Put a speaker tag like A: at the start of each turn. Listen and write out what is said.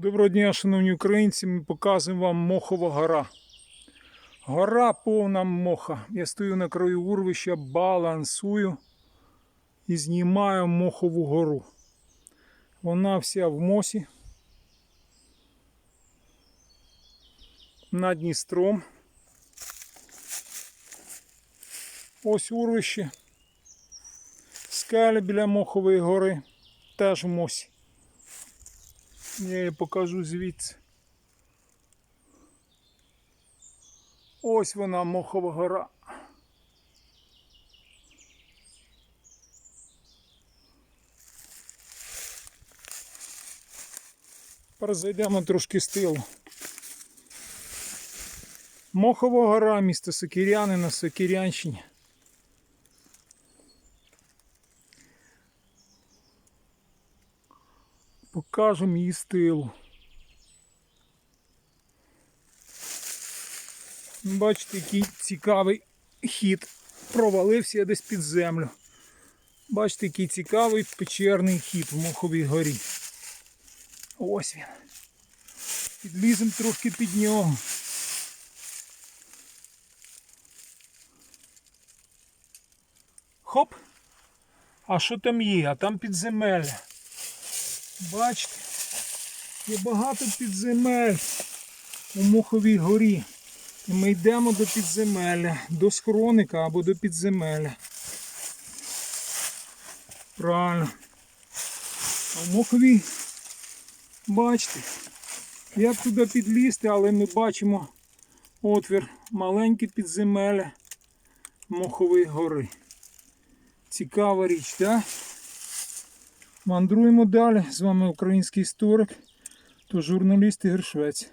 A: Доброго дня, шановні українці, ми показуємо вам Мохова гора. Гора повна моха. Я стою на краю урвища, балансую і знімаю Мохову гору. Вона вся в мосі. Над Дністром. Ось урвище. Скеля біля Мохової гори. Теж в мосі. Я її покажу звідси. Ось вона Мохова гора. Тепер зайдемо трошки з тилу. Мохова гора, місто Сокіряни на Сокірянщині. Покажемо її з. Бачите, який цікавий хід. Провалився я десь під землю. Бачите, який цікавий печерний хід в Моховій горі. Ось він. Підліземо трошки під нього. Хоп! А що там є? А там підземелля. Бачите, є багато підземель у Моховій горі. І ми йдемо до підземелля, до схроника або до підземелля. Правильно. А в Моховій, бачите, як туди підлізти, але ми бачимо отвір, маленьке підземелля Мохової гори. Цікава річ, так? Мандруємо далі. З вами український історик та журналіст Ігор Швець.